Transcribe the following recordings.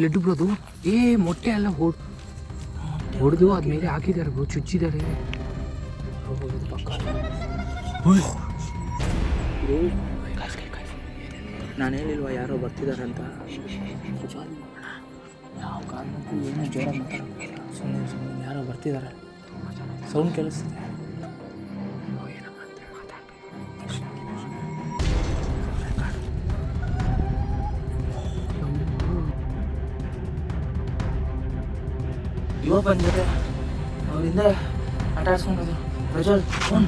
Blood bro ಅದು ಏ ಮೊಟ್ಟೆ ಎಲ್ಲ ಹೊಡ್ ಹೊಡೆದು ಅದ್ಮೇಲೆ ಹಾಕಿದ್ದಾರೆ ಬ್ರೋ ಚುಚ್ಚಿದ್ದಾರೆ. ನಾನು ಹೇಳಿಲ್ವಾ ಯಾರೋ ಬರ್ತಿದ್ದಾರೆ ಅಂತ ಯಾವ ಕಾರಣಕ್ಕೂ ಏನೋ ಜ್ವರ ಮಾಡ್ತಾರೆ ಸುಮ್ಮನೆ ಸುಮ್ಮನೆ ಯಾರೋ ಬರ್ತಿದ್ದಾರೆ ಸೌಂಡ್ ಕೇಳಿಸ್ತಿದೆ. ಯುವ ಬಂದಿದೆ ಅವರಿಂದ ಆಟ ಆಡ್ಸ್ಕೊಂಡು ಪ್ರಜ್ವಲ್ ಫೋನ್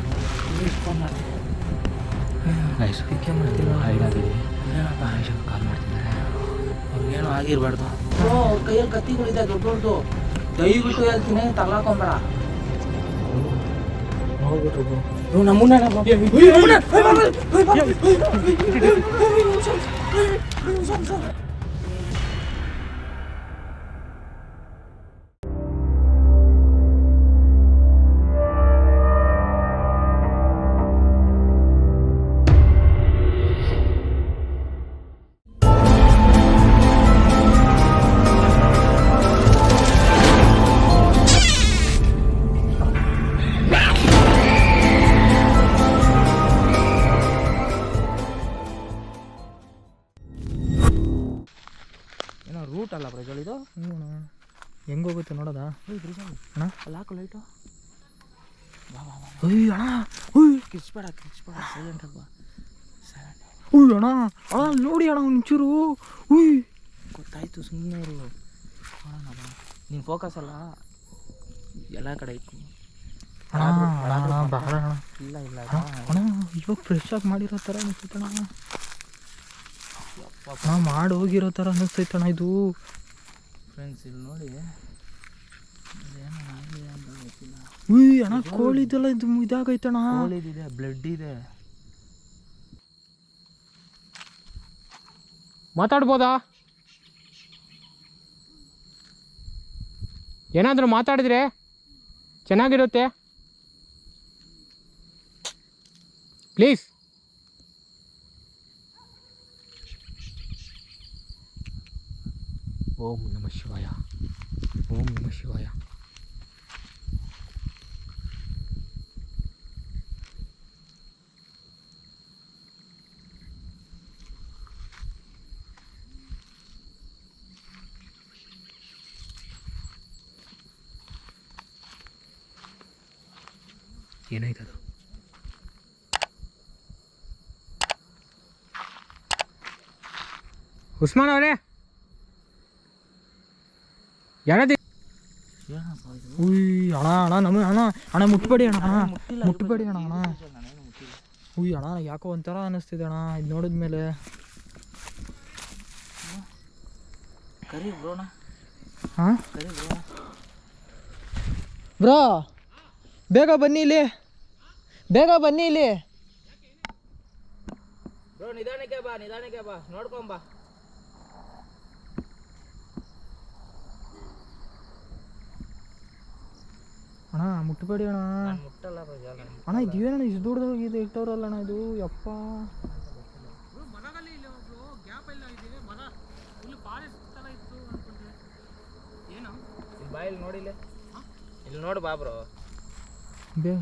ಫೋನ್ ಮಾಡ್ತೀನಿ ಪಿಕ್ಕೆ ಮಾಡ್ತಿಲ್ಲ ಏನಪ್ಪ ಕಾಲ್ ಮಾಡ್ತಿದ್ದಾರೆ ಅವ್ರಿಗೇನು ಆಗಿರ್ಬಾರ್ದು ಓ ಅವ್ರ ಕೈಯಲ್ಲಿ ಕತ್ತಿಗಳಿದೆ ದೊಡ್ಡ ದೊಡ್ಡದು ದಯವಿಟ್ಟು ಹೇಳ್ತೀನಿ ತಗ್ಲಾಕೊಂಬೇಡ ನೋಡ್ಬಿಟ್ರು ನಮ್ಮನ್ನ ಏನೋ ಹೆಂಗೆ ಹೋಗುತ್ತೆ ನೋಡೋದಾ? ಅಣ್ಣ? ಅಲ್ಲಿ ಹಾಕು ಲೈಟು. ಉಯ್ ಅಣ್ಣ. ಉಯ್ ಕಿಚ್ಬೇಡ ಕಿಚ್ಬೇಡ ಸೈಲೆಂಟ್ ಸೈಲೆಂಟ್ ಉಯ್ ಅಣ್ಣ. ಅಣ್ಣ ನೋಡಿ ಅಣ್ಣ ಒಂಚೂರು. ಉಯ್. ಗೊತ್ತಾಯ್ತು ಸುಮ್ಮನೆ ಇರು. ಬಾ. ನಿನ್ನ ಫೋಕಸ್ ಅಲ್ಲ. ಎಲ್ಲ ಕಡೆ ಇತ್ತು ಅಣ್ಣ ಅಣ್ಣ ಅಣ್ಣ. ಇಲ್ಲ ಇಲ್ಲ ಅಣ್ಣ ಇವಾಗ ಫ್ರೆಶ್ ಆಗಿ ಮಾಡಿರೋ ಥರ ಅನಿಸ್ತೈತಣ್ಣ ಅಣ್ಣ. ಮಾಡಿ ಹೋಗಿರೋ ಥರ ಅನಿಸ್ತೈತಣ್ಣ ಇದು. ಫ್ರೆಂಡ್ಸ್ ಇಲ್ಲಿ ನೋಡಿ. ಏನೋ ಆಗಿದೆ ಅಂತ ಗೊತ್ತಿಲ್ಲ. ಉಯ್ ಅಣ್ಣ ಕೋಳಿದೆಲ್ಲ ಇದು ಇದಾಗೈತಣ್ಣ. ಕೋಳಿದಿದೆ ಬ್ಲಡ್ ಇದೆ. ಮಾತಾಡ್ಬೋದಾ? ಏನಾದರೂ ಮಾತಾಡಿದ್ರೆ ಚೆನ್ನಾಗಿರುತ್ತೆ. ಪ್ಲೀಸ್ ಓಂ ನಮ ಶಿವಾಯ ಓಂ ನಮ ಶಿವಾಯ ಏನಾಯ್ತದು ಉಸ್ಮಾನ್ ಅವರೇ ಇದು ಉಯ್ ಅಣ್ಣ ಅಣ್ಣ ನಮ್ಮ ಅಣ್ಣ ಅಣ್ಣ ಮುಟ್ಬೇಡಿ ಅಣ್ಣ ಮುಟ್ಟಿಲ್ಲ, ಮುಟ್ಬೇಡಿ ಅಣ್ಣ ಅಣ್ಣ. ಉಯ್ ಅಣ್ಣ ಯಾಕೋ ಒಂಥರ ಅನ್ನಿಸ್ತಿದೆ ಅಣ್ಣ ಇದು ಹಾಂ? ಕರಿ ಬ್ರೋಣ ಬ್ರೋ ಬೇಗ ಬನ್ನಿ ಇಲ್ಲಿ. ಬೇಗ ಬನ್ನಿ ಇಲ್ಲಿ. ಬ್ರೋ ನಿಧಾನಕ್ಕೆ ಬಾ ನಿಧಾನಕ್ಕೆ ಬಾ ನೋಡ್ಕೊಂಬಾ ಅಣ್ಣ ಮುಟ್ಬೇಡಿ ಅಣ್ಣ. ಮುಟ್ಟಲ್ಲ ಇದು ಅಣ್ಣ ಇದು ಇಷ್ಟು ಇದು ಇಟ್ಟವ್ರಲ್ಲ ಅಣ್ಣ ಇದು? ಯಪ್ಪ. ಇಲ್ಲಿ ಬಾ ಇಲ್ಲಿ ನೋಡಿ ಇಲ್ಲಿ. ಇಲ್ಲಿ ನೋಡು ಬಾ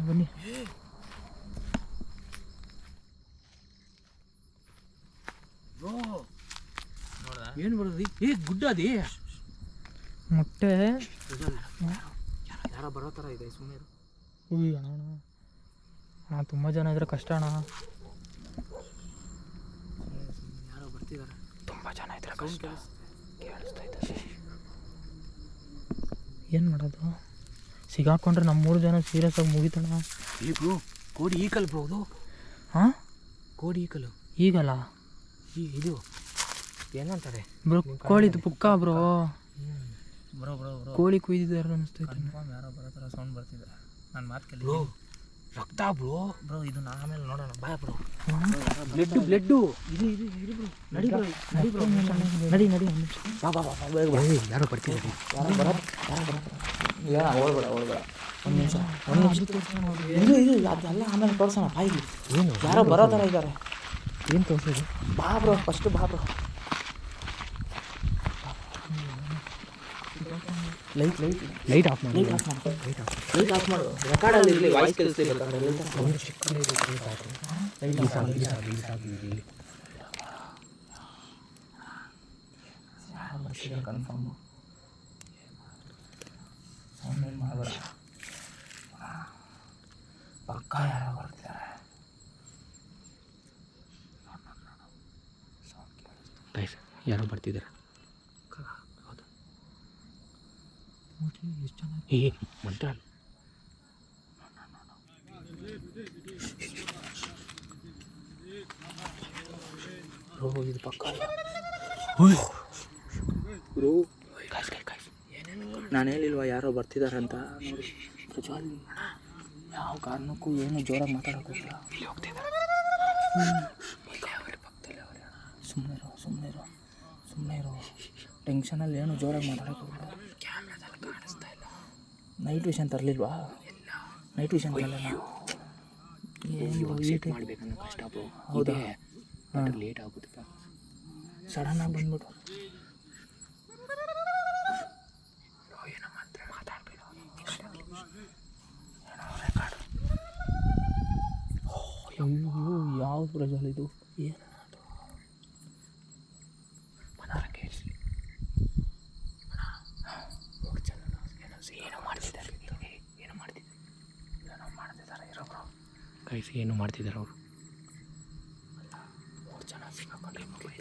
ಬನ್ನಿ. ಏನು ಬರೋದು ಏ ಗುಡ್ಡ ಅದೇ. ಮೊಟ್ಟೆ. ಯಾರೋ ಬರೋ ಥರ ಇದೆ ಸುಮ್ಮನೆ ಉಯ್ ಅಣ್ಣ ಅಣ್ಣ. ತುಂಬ ಜನ ಇದ್ರೆ ಕಷ್ಟ ಅಣ್ಣ. ಯಾರೋ ಬರ್ತಿದ್ದಾರೆ ತುಂಬ ಜನ ಇದ್ರೆ ಕಷ್ಟ. ಕೇಳಿಸ್ತಾ ಏನು ಮಾಡೋದು? ಸಿಗಾಕೊಂಡ್ರೆ ನಮ್ಮ ಮೂರು ಜನ ಸೀರಿಯಸ್ ಆಗಿ ಮುಗಿತಣ್ಣ. ಇಲ್ಲಿ ಬ್ರೋ ಕೋಡಿ ಈಕಲ್ ಬ್ರೋ ಅದು ಹಾಂ? ಕೋಡಿ ಈಕಲು? ಈಗಲ್ಲ ಈ ಇದು. ಏನಂತಾರೆ? ಬ್ರೋ ಕೋಳಿದು ಪುಕ್ಕ ಬ್ರೋ. Bro bro bro. ಕೋಳಿ ಕುಯ್ದಿದ್ದಾರೆ ಅನಿಸ್ತೈತೆ ಕನ್ಫರ್ಮ್ ಯಾರೋ ಬರೋ ಥರ ಸೌಂಡ್ ಬರ್ತಿದೆ. ನಾನು ಮಾತು ಕೇಳಿ. ಬ್ರೋ ರಕ್ತ ಬ್ರೋ. ಬ್ರೋ ಇದು ನಾ ಆಮೇಲೆ ನೋಡೋಣ. ಬಾ ಬ್ರೋ. ಬ್ಲಡ್ ಬ್ಲಡ್ಡು ಇದು ಇದು ಇದು ಬ್ರೋ. ನಡಿ ಬ್ರೋ ನಡಿ ಬ್ರೋ. ನಡಿ ನಡಿ ಬಾ ಬಾ ಬಾ ಬಾ ಬೇಗ ಬಾ. ಯಾರೋ ಬರ್ತಿದ್ದಾರೆ ಯಾರೋ ಬರೋ ಯಾರೋ ಬರೋ. ಯಾರ ಓಡಬೇಡ ಹೋಗ್ಬೇಡ ಒಂದು ನಿಮಿಷ ಒಂದು ನಿಮಿಷ. ಇದು ಇದು ಅದೆಲ್ಲ ಆಮೇಲೆ ತೋರಿಸೋಣ. ಬಾಯಿ. ಏನು? ಯಾರೋ ಬರೋ ಥರ ಇದ್ದಾರೆ ಏನು ತೋರಿಸೋದು? ಬಾ ಬ್ರೋ ಫಸ್ಟ್ ಬಾ bro. Light light light off ಮಾಡಿ ಲೈಟ್ ಆಫ್ ಮಾಡು ಲೈಟ್ ಆಫ್ ಮಾಡು ರೆಕಾರ್ಡಲ್ಲಿ ಇರಲಿ ವಾಯ್ಸ್ ಕೇಳಿಸ್ಲೇಬೇಕಾದ್ರೆ ಕನ್ಫರ್ಮು ಸೌಂಡ್ ಏನು ಮಾಡಬೇಡ ಪಕ್ಕ ಯಾರೋ ಬರ್ತಿದ್ದಾರೆ ಗೈಸ್ ಯಾರೋ ಬರ್ತಿದ್ದಾರೆ ಎಷ್ಟು ಚೆನ್ನಾಗಿ ಏ ಮಂತ್ರ ಬ್ರೋ ಇದು ಪಕ್ಕ ಕಾಯ್ಸ್ ಕಾಯ್ಸ್ ಕಾಯ್ಸ್ ನಾನು ಹೇಳಿಲ್ವಾ ಯಾರೋ ಬರ್ತಿದಾರಂತ ನೋಡಿ ಪ್ರಜ್ವಲ್ ಯಾವ ಕಾರಣಕ್ಕೂ ಏನು ಜೋರಾಗಿ ಮಾತಾಡೋಕ್ಕೋಗಿಲ್ಲ ಇಲ್ಲಿ ಹೋಗ್ತಿದ್ದಾರೆ ಪಕ್ಕದಲ್ಲಿ ಅವರೇ ಸುಮ್ಮನೆ ಇರೋ ಸುಮ್ಮನೆ ಇರೋ ಸುಮ್ಮನೆ ಇರೋ ಟೆನ್ಷನಲ್ಲಿ ಏನು ಜೋರಾಗಿ ಮಾತಾಡೋಕ್ಕೋಗಿಲ್ಲ ನೈಟ್ ವಿಷನ್ ತರಲಿಲ್ವಾ? ನೈಟ್ ವಿಷನ್ ತರಲಿಲ್ಲ ಮಾಡ್ಬೇಕನ್ನೋ ಕಷ್ಟ ಹೌದಾ? ಹಾಂ. ಲೇಟ್ ಆಗುತ್ತೆ ಆಗಿ ಬಂದ್ಬಿಟ್ಟು ಅಯ್ಯೋ ಯಾವ ಪ್ರಜ್ವಲ್ ಇದು? ಏನು ಮನಾರ ಕೇಳಿಸ್ಲಿ ಮೂರು ಜನ ಏನೋ ಏನೋ ಮಾಡ್ತಿದ್ದಾರೆ ಏ, ಏನೋ ಮಾಡ್ತಿದ್ದಾರೆ ಏನೋ ಮಾಡ್ತಿದ್ದಾರೆ ಇರೋಬ್ರು ಕೈಸಿ ಏನು ಮಾಡ್ತಿದ್ದಾರೆ ಅವರು? ಮೂರು ಜನ ಸಿಕ್ಕಾಕೊಂಡು ಮೊಬೈಲ್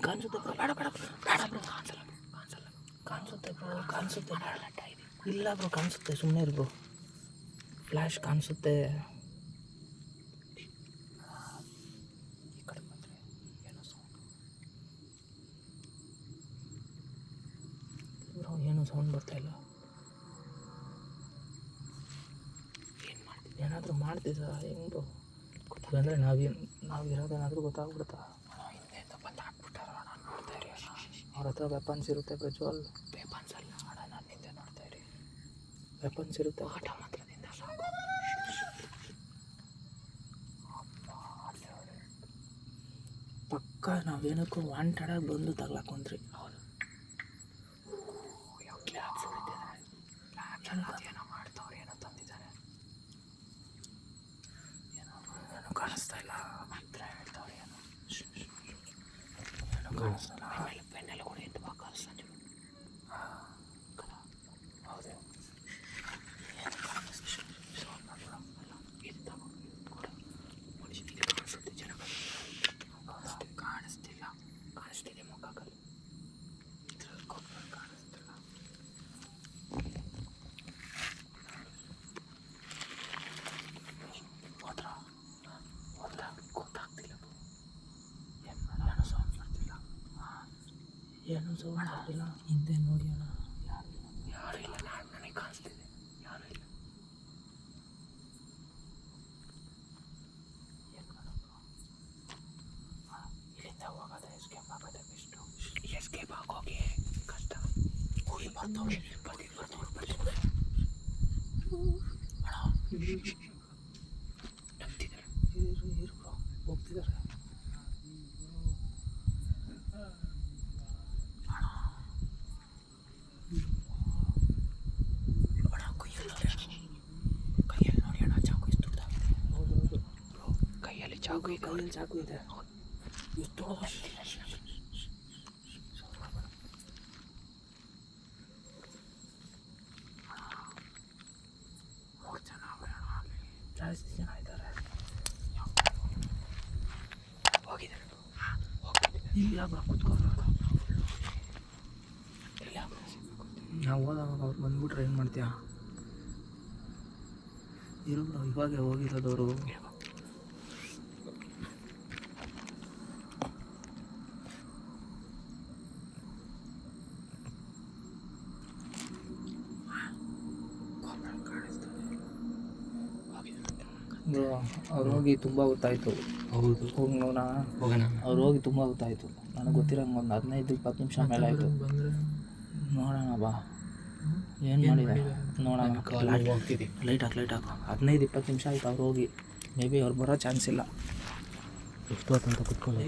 ಕಾಣಿಸುತ್ತೆ ಬ್ರೋ. ಬೇಡ ಬೇಡ ಬೇಡ. ಬ್ರೋ. ಕಾಣಿಸಲ್ಲ. ಕಾಣಿಸಲ್ಲ ಕಾಣಿಸುತ್ತೆ ಬ್ರೋ. ಕಾಣಿಸುತ್ತೆ. ಇಲ್ಲ ಬ್ರೋ ಕಾಣಿಸುತ್ತೆ. ಸುಮ್ಮನೆ ಇರು ಬ್ರೋ. ಫ್ಲ್ಯಾಶ್ ಕಾಣಿಸುತ್ತೆ ಈ ಕಡೆ ಬಂದರೆ ಏನೋ ಸೌಂಡ್ ಬ್ರೋ ಏನು ಸೌಂಡ್ ಬರ್ತಾ ಇಲ್ಲ. ಏನು ಮಾಡ್ತಿದ್ದಾರೆ ಏನಾದರೂ ಮಾಡ್ತಿದ್ದ ಹೆಂಗ್? ಬ್ರೋ ಅಂದರೆ ನಾವೇನು ನಾವು ಇರೋದೇನಾದರೂ ಗೊತ್ತಾಗ್ಬಿಡುತ್ತಾ? ಅವ್ರ ಹತ್ರ ವೆಪನ್ಸ್ ಇರುತ್ತೆ ಪ್ರಜ್ವಲ್. ವೆಪನ್ಸ್ ಅಲ್ಲ. ಅಣ್ಣ, ನಾನು ನಿಂದೆ ನೋಡ್ತಾ ಇರಿ ವೆಪನ್ಸ್ ಇರುತ್ತೆ. ಆಟ ಮಾತ್ರದಿಂದ ಸಾಕು. ಪಕ್ಕ ನಾವೇನಕ್ಕೂ ವಾಂಟೆಡಾಗಿ ಬಂದು ತಗ್ಲಾಕೊಂಡ್ರಿ ಹೌದು ಯಾವ ಕ್ಲಾಪ್ ಹೊಡಿತಿದ್ದಾರೆ ಕ್ಲಾಪ್ ಏನೋ ಮಾಡ್ತಾವ್ರೆ ಏನೋ ತಂದಿದ್ದಾರೆ ಏನೋ ಏನೋ ಕಾಣಿಸ್ತಾ ಇಲ್ಲ ಮಂತ್ರ ಹೇಳ್ತಾವ್ರೆ ಏನೋ ಏನೋ ಕಾಣಿಸ್ತಾ ಇಲ್ಲ ಆಮೇಲೆ ಪೆನ್ನೆಲ್ಲ ಕೂಡ ಎದ್ದು ಬಾ ಸಂಜೆ ಹೌದು ಏನು ಕಾಣಿಸ್ತಾ ಸೌಂಡ್ ಮಾಡ್ಬೇಡ ಅಲ್ಲ ಇದು ತಗೋ ಇದು ಕೊಡು ಮನುಷ್ಯನಿಗೆ ಕಾಣಿಸುತ್ತೆ ಜನಗಳು ಕಾಣಿಸ್ತಿಲ್ಲ ಕಾಣಿಸ್ತಿದೆ ಮುಖಗಳು ಇದ್ರಲ್ಲಿ ಕೊಬ್ಬರಿ ಕಾಣಿಸ್ತಿಲ್ಲ ಹೋದ್ರ ಹೋದ್ರ ಗೊತ್ತಾಗ್ತಿಲ್ಲ ಏನು ಏನೋ ಸೌಂಡ್ ಬರ್ತಿಲ್ಲ ಏನು ಸೌಂಡ್ ಆಗಿಲ್ಲ ಹಿಂದೆ ನೋಡಿ ಅಣ್ಣ ಯಾರು ಯಾರು ಇಲ್ಲ ನಾನು ನನಗೆ ಕಾಣಿಸ್ತಿದೆ ಯಾರು ಇಲ್ಲ ಏನು ಮಾಡೋದು ಇಲ್ಲಿಂದ ಹೋಗೋದ ಎಸ್ಕೇಪ್ ಆಗೋದೇ ಬೆಸ್ಟು ಎಸ್ಕೇಪ್ ಆಗೋಗಿ ಕಷ್ಟ ಹೋಗಿ ಬರ್ತವ್ರೆ ಬರ್ತಿ ಬರ್ತವ್ರು ಬರ್ಲಿ ಅಣ್ಣ ನಂಬ್ತಿದ್ದಾರೆ ಇರು ಇರು ಬ್ರೋ ಹೋಗ್ತಿದ್ದಾರೆ ಅಣ್ಣ ಕೈಯಲ್ಲಿ ನೋಡಿ ಅಣ್ಣ. ಕೈಯಲ್ಲಿ ನೋಡಿ ಅಣ್ಣ ಚಾಕು ಎಷ್ಟು ದೊಡ್ಡದಾಗಿದೆ ಹೌದು ಹೌದು ಬ್ರೋ ಇದೆ ಕೈಯಲ್ಲಿ ಚಾಕು ಇದೆ ಅಲ್ಲಿ ಜಾಸ್ತಿ ಜನ ಇದ್ದಾರೆ ಹೋಗಿದ್ದಾರೆ ಇಲ್ಲ ಬ್ರೋ ಕುತ್ಕೊಂಡು ಇಲ್ಲ. ನಾವು ಹೋದಾಗ ಅವ್ರು ಬಂದ್ಬಿಟ್ರೆ ಏನು ಮಾಡ್ತೀಯಾ? ಇರೋ ಇವಾಗೆ ಹೋಗಿರೋದವರು ಬ್ರೋ ಅವ್ರು ಹೋಗಿ ತುಂಬ ಗೊತ್ತಾಯಿತು. ಹೌದು. ಹೋಗಿ ನೋಡೋಣ ಹೋಗೋಣ. ಅವ್ರು ಹೋಗಿ ತುಂಬ ಗೊತ್ತಾಯಿತು. ನನಗೆ ಗೊತ್ತಿರಂಗೆ ಒಂದು ಹದಿನೈದು ಇಪ್ಪತ್ತು ನಿಮಿಷ ಮೇಲೆ ಆಯಿತು. ನೋಡೋಣ ಬಾ. ಏನು ಮಾಡಿದ? ನೋಡೋಣ. ಲೈಟ್ ಹಾಕಿ ಲೈಟ್ ಹಾಕು. ಹದಿನೈದು ಇಪ್ಪತ್ತು ನಿಮಿಷ ಆಯ್ತು ಅವ್ರು ಹೋಗಿ. ಮೇ ಬಿ ಅವ್ರು ಬರೋ ಚಾನ್ಸ್ ಇಲ್ಲ. ಎಷ್ಟು ಹೊತ್ತು ಅಂತ ಕುತ್ಕೊಂಡು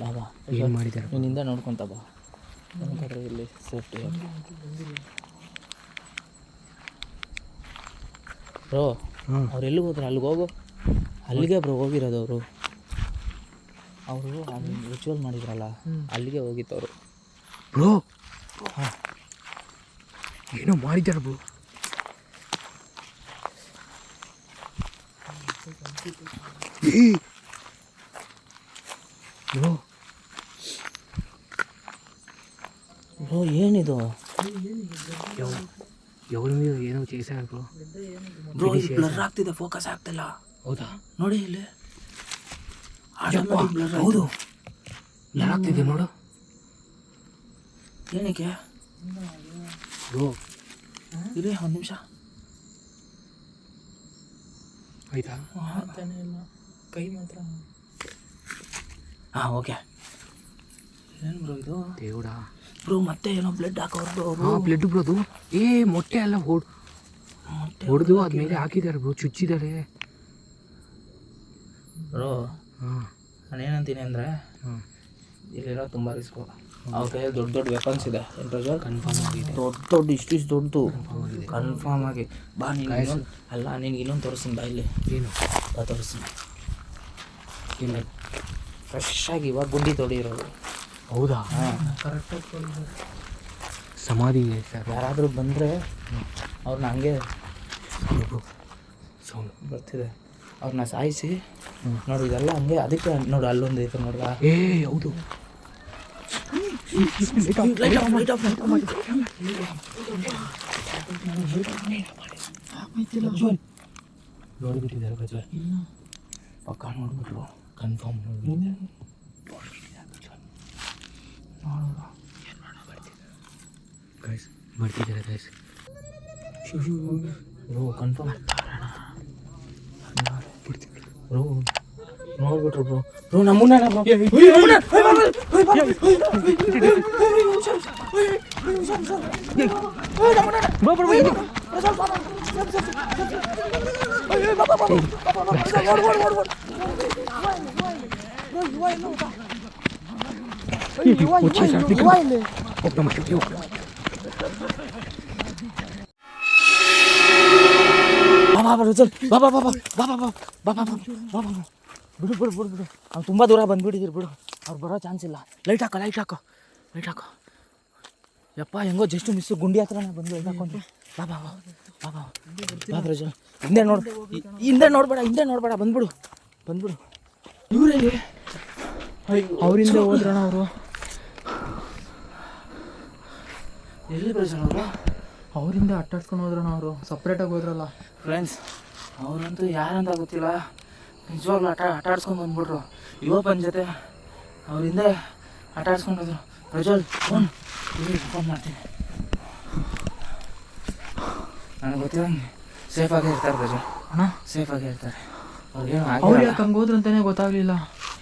ಬಾಬಾ ಏನು ಮಾಡಿದ್ದಾರೆ ನಿನ್ನಿಂದ ನೋಡ್ಕೊತ ಬಾ. ಇಲ್ಲಿ ಸೇಫ್ಟಿ ಬ್ರೋ ಅವ್ರು ಎಲ್ಲಿಗೆ ಹೋದ್ರು? ಅಲ್ಲಿಗೆ ಹೋಗು. ಅಲ್ಲಿಗೆ ಬ್ರೋ ಹೋಗಿರೋದು ಅವರು. ಅವರು ಅಲ್ಲಿ ರಿಚುವಲ್ ಮಾಡಿದ್ರಲ್ಲ ಅಲ್ಲಿಗೆ ಹೋಗಿತ್ತು ಅವರು ಬ್ರೋ ಏನೋ ಮಾಡಿದ್ದಾರೆ ಬ್ರೋ ಬ್ರೋ ಬ್ರೋ ಏನಿದು? ఎవరి మీద ಏನೋ చేశారు బ్రో ಬ್ರೋ ಬ್ಲರ್ ಆಗ್ತಿದೆ ಫೋಕಸ್ ಆಗ್ತಿಲ್ಲ ಹೌದಾ ನೋಡಿ ಇಲ್ಲಿ ಯಪ್ಪ, Automatic blur ಆಯ್ತು. ಹೌದು ಯಾರಾಗ್ತಿದೆ ನೋಡು ಏನಕ್ಕೆ ಬ್ರೋ ಇರಿ ಒಂದು ನಿಮಿಷ ಆಯ್ತಾ ಕೈ ಮಾತ್ರ ಹಾಂ ಓಕೆ ಏನು ಬ್ರೋ ಇದು ದೇವ್ಡಾ ಬ್ರೋ ಮತ್ತೆ ಏನೋ ಬ್ಲಡ್ ಹಾಕೋರ್ದು ಅವರು. ಹಾಂ ಬ್ಲಡ್ ಬ್ರೋದು ಏ ಮೊಟ್ಟೆ ಎಲ್ಲ ಹೊಡ್ ಹೊಡೆದು ಅದ್ಮೇಲೆ ಹಾಕಿದ್ದಾರೆ ಬ್ರೋ ಚುಚ್ಚಿದ್ದಾರೆ. ಬ್ರೋ ನಾನೇನಂತೀನಿ ನಾನು ಏನಂತೀನಿ ಅಂದರೆ ಹಾಂ. ಇಲ್ಲಿರೋ ತುಂಬ ರಿಸ್ಕು ಅವ್ರ ಕೈಯಲ್ಲಿ ದೊಡ್ಡ ದೊಡ್ಡ ವೆಪನ್ಸ್ ಇದೆ. ಏನು ಕನ್ಫರ್ಮ್ ಆಗಿದೆ. ದೊಡ್ಡ ದೊಡ್ಡ ಇಷ್ಟು ಇಷ್ಟು ದೊಡ್ಡದು. ಕನ್ಫರ್ಮ್ ಆಗಿ. ಬಾ ನೀನು ಅಲ್ಲ ನಿನ್ಗೆ ಇನ್ನೊಂದು ತೋರಿಸ್ತೀನಿ ಬಾ ಇಲ್ಲಿ. ಏನು? ಬಾ ತೋರಿಸ್ತೀನಿ. ಇಲ್ಲ. ಫ್ರೆಶ್ ಆಗಿ ಇವಾಗ ಗುಂಡಿ ತೊಡಿರೋದು ಹೌದಾ? ಕರೆಕ್ಟ್ ಸಮಾಧಿ ಇದೆ ಸರ್. ಯಾರಾದರೂ ಬಂದರೆ ಅವ್ರನ್ನ ಹಂಗೆ ಸೌಂಡ್ ಬರ್ತಿದೆ. ಅವ್ರನ್ನ ಸಾಯಿಸಿ. ನೋಡಿ ಇದೆಲ್ಲ ಹಂಗೆ ಅದಕ್ಕೆ ನೋಡು ಅಲ್ಲೊಂದು ಐತೆ ನೋಡ್ದ ಏ ಹೌದು. ನೋಡಿಬಿಟ್ಟಿದ್ದಾರೆ ಪ್ರಜ್ವಲ್ ಪಕ್ಕ ನೋಡ್ಬಿಟ್ರು. ಕನ್ಫರ್ಮ್ ಗೈಸ್ ಬರ್ತಿದ್ದಾರೆ ಗೈಸ್ ಬ್ರೋ ಕನ್ಫರ್ಮ್ ಬ್ರೋ ನೋಡ್ಬಿಟ್ರು ಬ್ರೋ ಬ್ರೋ ನಮ್ಮನ್ನ ಬ್ರೋ ಬಾಬಾ ಬಾಬಾ ಬಾಬಾ ಬಾಬಾ ಬಾಬಾ ಬಾಬಾ ಬಿಡು ಬಿಡು ಬಿಡು ಬಿಡು ಅವ್ನು ತುಂಬ ದೂರ ಬಂದುಬಿಟ್ಟಿದ್ದೀರಿ ಬಿಡು ಅವ್ರು ಬರೋ ಚಾನ್ಸ್ ಇಲ್ಲ ಲೈಟ್ ಹಾಕೋ ಲೈಟ್ ಹಾಕೋ ಲೈಟ್ ಹಾಕೋ ಯಪ್ಪ ಹೆಂಗೋ ಜಸ್ಟ್ ಮಿಸ್ಸು ಗುಂಡಿ ಹತ್ರನೇ ಬಂದು ಲೈಟ್ ಹಾಕೊಂಡು ಬಾ ಬಾ ಬಾ ಬಾ ಬಾ ಬ್ರಜ ಹಿಂದೆ ನೋಡು ಹಿಂದೆ ನೋಡಬೇಡ ಹಿಂದೆ ನೋಡಬೇಡ ಬಂದ್ಬಿಡು ಬಂದ್ಬಿಡು ಇವರೇ ಅವರಿಂದ ಹೋದ್ರಣ ಅವರು? ಎಲ್ಲಿ ಅವರು? ಅವರಿಂದ ಅಟ್ಟಾಡ್ಸ್ಕೊಂಡು ಹೋದ್ರಣ ಅವರು. ಸಪ್ರೇಟಾಗಿ ಹೋದ್ರಲ್ಲ. ಫ್ರೆಂಡ್ಸ್ ಅವರಂತೂ ಯಾರಂತ ಗೊತ್ತಿಲ್ಲ. ನಿಜವಾಗ್ಲೂ ಆಟ ಆಟಾಡ್ಸ್ಕೊಂಡು ಬಂದ್ಬಿಟ್ರು. ಯುವಪನ್ ಜೊತೆ ಅವರಿಂದ ಆಟಾಡ್ಸ್ಕೊಂಡು ಹೋದ್ರು. ಪ್ರಜ್ವಲ್ ಫೋನ್. ಫೋನ್ ಮಾಡ್ತೀನಿ. ನನಗೆ ಗೊತ್ತಿರಂಗೆ ಸೇಫಾಗೇ ಇರ್ತಾರೆ ಪ್ರಜ್ವಲ್. ಅಣ್ಣ? ಸೇಫಾಗೇ ಇರ್ತಾರೆ. ಅವ್ರಿಗೆ ಅವ್ರು ಯಾಕೆ ಹಂಗೆ ಹೋದ್ರು ಅಂತಾನೆ ಗೊತ್ತಾಗ್ಲಿಲ್ಲ.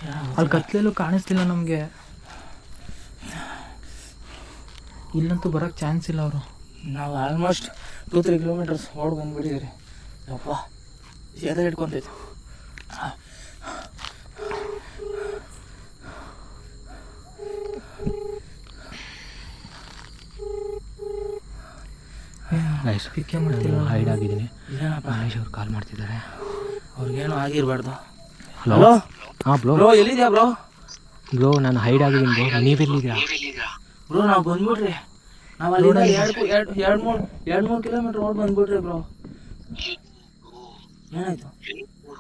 ಅಲ್ಲಿ ಕತ್ಲೆಲ್ಲೂ ಕಾಣಿಸ್ತಿಲ್ಲ ನಮಗೆ. ಇಲ್ಲಂತೂ ಬರೋಕ್ಕೆ ಚಾನ್ಸ್ ಇಲ್ಲ ಅವರು. ನಾವು ಆಲ್ಮೋಸ್ಟ್ ಟೂ ತ್ರೀ ಕಿಲೋಮೀಟರ್ಸ್ ಓಡ್ ಬಂದ್ಬಿಟ್ಟಿದ್ದೀರಿ ಯಪ್ಪ ಎದೆ ಪಿಕ್ಕೆ ಮಾಡ್ತಿಲ್ಲ ಹೈಡ್ ಆಗಿದ್ದೀನಿ. ಏನಪ್ಪ? ಮಹೇಶ್ ಅವ್ರು ಕಾಲ್ ಮಾಡ್ತಿದ್ದಾರೆ. ಅವ್ರಿಗೇನು ಆಗಿರಬಾರ್ದು. ಹಲೋ ಹಾಂ ಬ್ರೋ ಬ್ರೋ ಎಲ್ಲಿದ್ಯಾ ಬ್ರೋ ಬ್ರೋ ನಾನು ಹೈಡ್ ಆಗಿದ್ದೀನಿ ಬ್ರೋ ನೀವೆಲ್ಲಿದ್ದೀರಾ? ಬ್ರೋ ನಾವು ಬಂದ್ಬಿಡ್ರಿ ನಾವು ಅಲ್ಲಿ ಎರಡು ಎರಡು ಎರಡು ಮೂರು ಎರಡು ಮೂರು ಕಿಲೋಮೀಟರ್ ಓಡ್ ಬಂದ್ಬಿಡ್ರಿ ಬ್ರೋ ಏನಾಯ್ತು?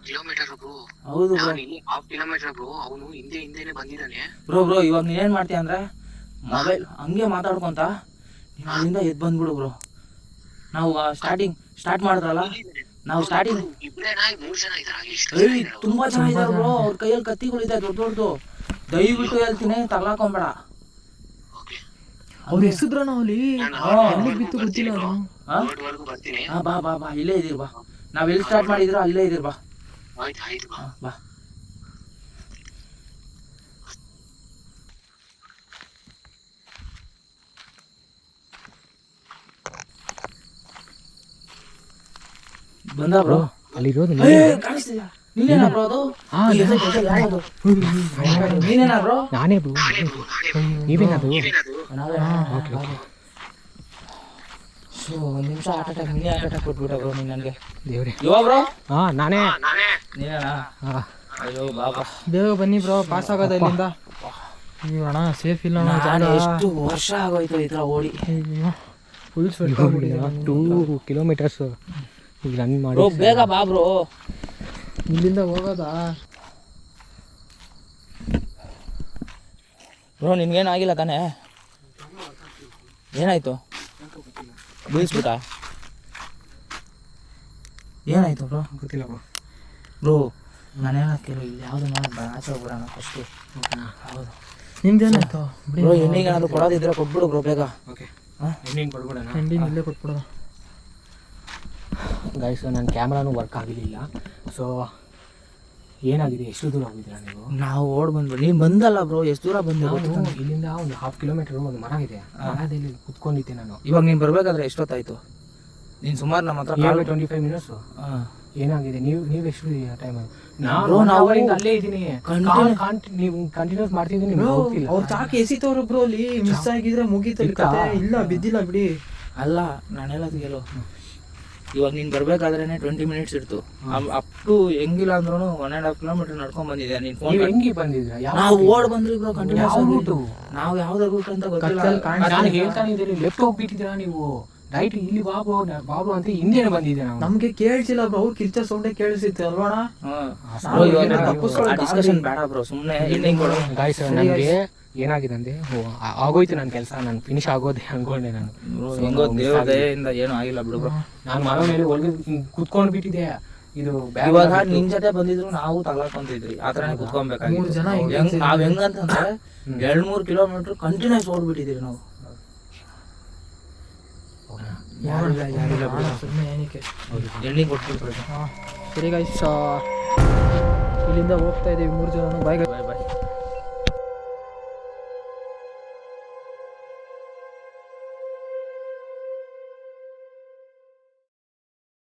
ಕಿಲೋಮೀಟರ್ ಬ್ರೋ ಹೌದು ಬ್ರೋ ಹಾಫ್ ಕಿಲೋಮೀಟರ್ ಬ್ರೋ ಅವನು ಹಿಂದೆ ಹಿಂದೆನೆ ಬಂದಿದ್ದಾನೆ ಬ್ರೋ ಬ್ರೋ ಇವಾಗ ನೀನು ಏನು ಮಾಡ್ತೀಯ ಅಂದರೆ ಮೊಬೈಲ್ ಹಂಗೆ ಮಾತಾಡ್ಕೊಂತ ನೀನು ಅಲ್ಲಿಂದ ಎದ್ದು ಬಂದ್ಬಿಡು ಬ್ರೋ ನಾವು ಸ್ಟಾರ್ಟಿಂಗ್ ಸ್ಟಾರ್ಟ್ ಮಾಡಿದ್ರಲ್ಲ? ನಾವು ಸ್ಟಾರ್ಟಿಂಗ್ ಏಯ್ ತುಂಬಾ ಜನ ಇದ್ದಾರೆ ಬ್ರೋ. ಅವ್ರ ಕೈಯಲ್ಲಿ ಕತ್ತಿಗಳಿದೆ ದೊಡ್ಡ ದೊಡ್ಡದು. ದಯವಿಟ್ಟು ಹೇಳ್ತೀನಿ ತಗ್ಲಾಕೊಂಬೇಡ. ಅವ್ರು ಹಾ. ಎಲ್ಲಿಗೆ ಬಿತ್ತು ಗೊತ್ತಿಲ್ಲ ಅದು? ಹಾ? ರೋಡ್ ವರ್ಗು ಬರ್ತೀನಿ. ಹಾ ಬಾ ಬಾ ಬಾ. ಇಲ್ಲೇ ಇದೀರ್ ಬಾ. ನಾವ್ ಎಲ್ಲಿ ಸ್ಟಾರ್ಟ್ ಮಾಡಿದ್ರು ಅಲ್ಲೇ ಇದೀರ್ ಬಾ. ಆಯ್ತು ಆಯ್ತು ಬಾ. ಬಂದ ಬ್ರೋ ಅಲ್ಲಿರೋದು ಏ ನೀನೇನಾ ಬ್ರೋ ಅದು? ಬ್ರೋ. ನಾನೇ ಬ್ರೋ. ನೀವೇನದು ಓಕೆ ಶೋ ಒಂದು ನಿಮಿಷ heart attack mini heart attack ಕೊಟ್ಬಿಟ್ಟ bro ನೀನು ನನಗೆ. ದೇವ್ರೆ. Yo bro? ಹಾ ನಾನೇ. ನಾನೇ. ನೀನೇನಾ? ಹಾ. ಅಯ್ಯೋ ಬಾಬಾ ಬೇಗ ಬನ್ನಿ ಬ್ರೋ ಪಾಸ್ ಆಗೋದ ಇಲ್ಲಿಂದ. ಅಯ್ಯೋ ಅಣ್ಣ ಸೇಫ್ ಇಲ್ಲ ಅಣ್ಣ ಜಾಗ. ಎಷ್ಟು ವರ್ಷ ಆಗೋಯ್ತು ಈ ಥರ ಓಡಿ. ಫುಲ್ ಟೂ ಕಿಲೋಮೀಟರ್ಸ್ ಈಗ ರನ್ ಮಾಡಿ ಬ್ರೋ ಬೇಗ ಬಾ ಬ್ರೋ ಇಲ್ಲಿಂದ ಹೋಗೋದಾ? ಬ್ರೋ ನಿನ್ಗೇನು ಆಗಿಲ್ಲ ತಾನೇ ಏನಾಯ್ತು? ಬೀಳ್ಸ್ಬಿಟ್ಟ? ಏನಾಯ್ತು ಬ್ರೋ ಗೊತ್ತಿಲ್ಲ ಬ್ರೋ ಬ್ರೋ ನಾನೇನ ಕೇಳು ಇಲ್ಲಿ ಯಾವುದು ಮಾಡೋಣ ಆಚೆ ಹೋಗ್ಬಿಡೋಣ ಫಸ್ಟು ಹೌದು. ನಿಮ್ದೇನಾಯ್ತು ಬ್ರೋ ಎಣ್ಣಿಗೆ ಏನಾದ್ರು ಕೊಡೋದಿದ್ರೆ ಕೊಟ್ಬಿಡು ಬ್ರೋ ಬೇಗ. ಓಕೆ ಹಾಂ? ಹೆಂಡಿಂಗ್ ಕೊಟ್ಬಿಡೋಣ. ಹೆಂಡಿಂಗ್ ಇಲ್ಲೇ ಕೊಟ್ಬಿಡೋಣ. ಗೈಸ್ ನನ್ನ ಕ್ಯಾಮ್ರಾನು ವರ್ಕ್ ಆಗಲಿಲ್ಲ ಸೊ ಏನಾಗಿದೆ? ಎಷ್ಟು ದೂರ ಹೋಗಿದ್ದೀರಾ ನೀವು? ನಾವು ಓಡ್ ಬಂದ್ಬಿಡು ನೀವು ಬಂದಲ್ಲ ಬ್ರೋ ಎಷ್ಟು ದೂರ ಬಂದೆ ಇಲ್ಲಿಂದ ಒಂದು ಹಾಫ್ ಕಿಲೋಮೀಟರ್ ಒಂದು ಮರ ಇದೆ. ಮರದಲ್ಲಿ ಕುತ್ಕೊಂಡಿದ್ದೆ ನಾನು. ಇವಾಗ ನೀನು ಬರಬೇಕಾದ್ರೆ ಎಷ್ಟೊತ್ತಾಯ್ತು? ನೀನು ಸುಮಾರು ನಮ್ಮ ಹತ್ರ ಟ್ವೆಂಟಿ ಫೈವ್ ಮಿನಿಟ್ಸ್ ಏನಾಗಿದೆ? ನೀವು ನೀವು ಎಷ್ಟು ಟೈಮ್ ನಾನು ನಾವು ಅಲ್ಲೇ ಇದ್ದೀನಿ. ನೀವು ಕಂಟಿನ್ಯೂಸ್ ಮಾಡ್ತಿದ್ದೀನಿ ಅವ್ರ ಚಾಕಿ ಎಸಿತವ್ರು ಬ್ರೋ ಅಲ್ಲಿ. ಮಿಸ್ ಆಗಿದ್ರೆ ಮುಗೀತು? ಇಲ್ಲ. ಬಿದ್ದಿಲ್ಲ ಬಿಡಿ. ಅಲ್ಲ ನಾನು ಹೇಳೋದು ಕೇಳು ಇವಾಗ ನೀನು ಬರಬೇಕಾದ್ರೇನೆ ಟ್ವೆಂಟಿ ಮಿನಿಟ್ಸ್ ಇರ್ತು. ಅಪ್ ಟು ಹೆಂಗಿಲ್ಲ ಅಂದ್ರೂ ಒನ್ ಆ್ಯಂಡ್ ಹಾಫ್ ಕಿಲೋಮೀಟರ್ ನಡ್ಕೊಂಡ್ ಬಂದಿದ್ದೆ ನೀನು ಫೋನ್ ಹೆಂಗಿ ಬಂದಿದ್ರ? ನಾವು ಓಡ್ ಬಂದ್ರಿ ಬ್ರೋ ಕಂಟಿನ್ಯೂಸ್ route? ನಾವು ಯಾವ್ದು ರೂಟ್ ಅಂತ ಗೊತ್ತಿಲ್ಲ. ನಾನು ಹೇಳ್ತಾನೆ ಇದ್ದೀನಿ ಲೆಫ್ಟ್ ಹೋಗ್ಬಿಟ್ಟಿದ್ದೀರಾ ನೀವು? ರೈಟ್ ಇಲ್ಲಿ ಬಾಬು ಬಾಬು ಅಂತ ಹಿಂದೆ ಬಂದಿದ್ದೆ ನಾವು ನಮ್ಗೆ ಕೇಳಿಸಿಲ್ಲ ಬ್ರೋ ಅವ್ರು ಕಿರ್ಚ ಸೌಂಡೇ ಕೇಳಿಸಿತ್ತು ಅಲ್ವಣ ಡಿಸ್ಕಷನ್ ಬೇಡ ಬ್ರೋ ಸುಮ್ಮನೆ ಗಾಯ್ಸ್ ನನಗೆ ಏನಾಗಿದೆ ಅಂದ್ರೆ ಓ, ಆ- ಆಗೋಯ್ತು ನನ್ನ ಕೆಲಸ ನಾನು ಫಿನಿಶ್ ಆಗೋದೆ ಅನ್ಕೊಂಡೆ ನಾನು. ಏನು ಹೆಂಗೋ ದೇವ್ರ ದಯೆಯಿಂದ ಏನೂ ಆಗಿಲ್ಲ ಬಿಡು ನಾನು ಮನೆ ಮೇಲೆ ಒಳಗೆ ಕುತ್ಕೊಂಡು ಬಿಟ್ಟಿದ್ದೆ. ಇದು bag ಇವಾಗ. ನಿನ್ ಜೊತೆ ಬಂದಿದ್ರು ನಾವು ತಗೊಳ್ಕೊಂತಿದ್ವಿ ಆ ತರ ಮೂರ್ ಕುತ್ಕೊಬೇಕಾಗಿತ್ತು. ಜನ ಹಿಂಗೆ ಹೆಂಗ್ ನಾವ್ ಹೆಂಗಂತಂದ್ರೆ ಎರಡ್ ಮೂರ್ ಕಿಲೋಮೀಟರ್ ಕಂಟಿನ್ಯೂಸ್ ಓಡ್ಬಿಟ್ಟಿದೀವಿ ನಾವು. ಯಾರಿಲ್ಲ ಯಾರಿಲ್ಲ ಬಿಡು ಸುಮ್ಮನೆ ಏನಕ್ಕೆ? ಎಂಡಿಂಗ್ ಕೊಟ್ಬಿಟ್ರು ಸರಿ ಗೈಸ್ ಇಲ್ಲಿಂದ ಹೋಗ್ತಾ ಇದೀವಿ ಮೂರು ಜನ ಬಾಯ್ ಬಾಯ್ ಬಾಯ್